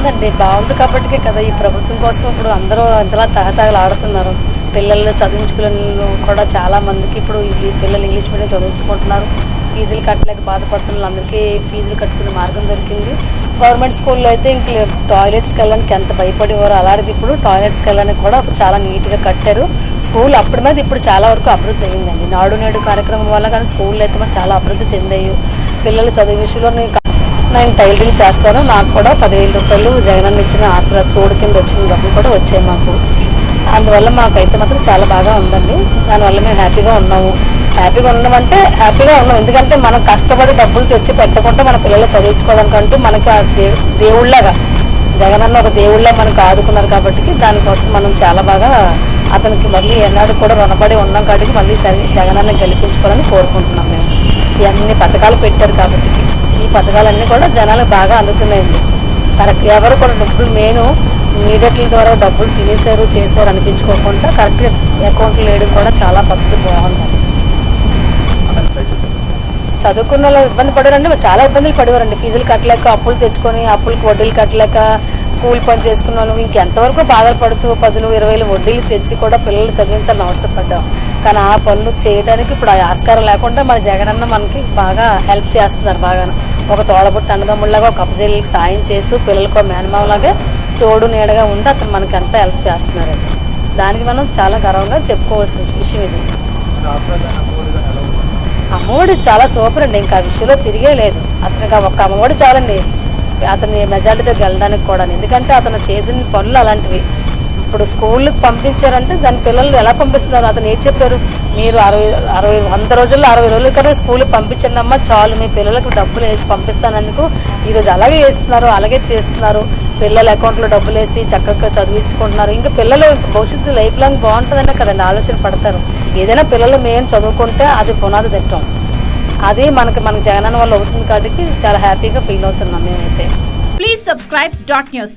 బాగుందండి. బాగుంది కాబట్టికే కదా ఈ ప్రభుత్వం కోసం ఇప్పుడు అందరూ అంతలా తహతహలు ఆడుతున్నారు. పిల్లల్ని చదివించుకునే కూడా చాలా మందికి ఇప్పుడు ఈ పిల్లలు ఇంగ్లీష్ మీడియం చదివించుకుంటున్నారు. ఫీజులు కట్టలేక బాధపడుతున్న వాళ్ళందరికీ ఫీజులు కట్టుకునే మార్గం దొరికింది. గవర్నమెంట్ స్కూల్లో అయితే ఇంక టాయిలెట్స్కి వెళ్ళడానికి ఎంత భయపడేవారు అలాంటిది ఇప్పుడు టాయిలెట్స్కి వెళ్ళడానికి కూడా చాలా నీట్గా కట్టారు. స్కూల్ అప్పటి మీద ఇప్పుడు చాలా వరకు అభివృద్ధి అయిందండి. నాడు నేడు కార్యక్రమం వల్ల కానీ స్కూల్లో అయితే మనం చాలా అభివృద్ధి చెందాయి. పిల్లలు చదువు విషయంలో నేను టైలరింగ్ చేస్తాను. నాకు కూడా పదివేల రూపాయలు జగనన్న ఇచ్చిన ఆసరా తోడు కింద వచ్చిన డబ్బులు కూడా వచ్చాయి మాకు. అందువల్ల మాకైతే మాత్రం చాలా బాగా ఉందండి. దానివల్ల మేము హ్యాపీగా ఉన్నాము. హ్యాపీగా ఉండడం అంటే హ్యాపీగా ఉన్నాం. ఎందుకంటే మనం కష్టపడి డబ్బులు తెచ్చి పెట్టకుండా మన పిల్లలు చదివించుకోవడానికంటూ మనకి ఆ దే దేవుళ్ళగా జగనన్న ఒక దేవుళ్ళ మనకు ఆదుకున్నారు కాబట్టి దానికోసం మనం చాలా బాగా అతనికి మళ్ళీ ఎన్నాడు కూడా రుణపడి ఉన్నాం కాబట్టి మళ్ళీ సరి జగనన్న గెలిపించుకోవాలని కోరుకుంటున్నాం మేము. ఇవన్నీ పథకాలు పెట్టారు కాబట్టి ఈ పథకాలన్నీ కూడా జనాలకు బాగా అందుతున్నాయండి. కరెక్ట్ ఎవరు కూడా డబ్బులు మెయిన్ మీడియట్ల ద్వారా డబ్బులు తినేశారు చేశారు అనిపించుకోకుండా కరెక్ట్ అకౌంట్లు వేయడం కూడా చాలా పద్ధతి బాగుంది. చదువుకున్న వాళ్ళు ఇబ్బంది పడారండి చాలా ఇబ్బందులు పడేవారండి. ఫీజులు కట్టలేక అప్పులు తెచ్చుకొని అప్పులకు వడ్డీలు కట్టలేక కూలి పని చేసుకున్న వాళ్ళు ఇంకెంతవరకు బాధలు పడుతూ పదులు ఇరవైలు వడ్డీలు తెచ్చి కూడా పిల్లలు చదివించాలని అవస్థపడ్డాం. కానీ ఆ పనులు చేయడానికి ఇప్పుడు ఆ ఆస్కారం లేకుండా మన జగనన్న మనకి బాగా హెల్ప్ చేస్తున్నారు బాగా ఒక తోడబుట్టి అన్నదమ్ముళ్ళగా ఒక అప్పజల్లికి సాయం చేస్తూ పిల్లలకు మేనమావలాగా తోడు నీడగా ఉండి అతను మనకి ఎంత హెల్ప్ చేస్తున్నారండి. దానికి మనం చాలా గర్వంగా చెప్పుకోవాల్సిన విషయం ఇది. అమ్మఒడి చాలా సూపర్ అండి. ఇంకా ఆ విషయంలో తిరిగే లేదు. అతనికి ఒక అమ్మఒడి చాలండి. అతని మెజార్టీతో వెళ్ళడానికి కూడా ఎందుకంటే అతను చేసిన పనులు అలాంటివి ఇప్పుడు స్కూల్కి పంపించారంటే దాని పిల్లలు ఎలా పంపిస్తున్నారు? అతను ఏం చెప్పారు? మీరు అరవై అరవై వంద రోజుల్లో అరవై రోజుల కన్నా స్కూల్కి పంపించండి అమ్మా చాలు మీ పిల్లలకు డబ్బులు వేసి పంపిస్తానందుకు. ఈరోజు అలాగే వేస్తున్నారు అలాగే తీస్తున్నారు పిల్లల అకౌంట్లో డబ్బులు వేసి చక్కగా చదివించుకుంటున్నారు. ఇంకా పిల్లలు భవిష్యత్తు లైఫ్ లాంగ్ బాగుంటుందనే కదండి ఆలోచన పడతారు. ఏదైనా పిల్లలు మేము చదువుకుంటే అది పునాది తిట్టం. అది మనకి మన జగనన్న వల్ల అవుతుంది కాబట్టి చాలా హ్యాపీగా ఫీల్ అవుతున్నాం మేమైతే. Please subscribe dot news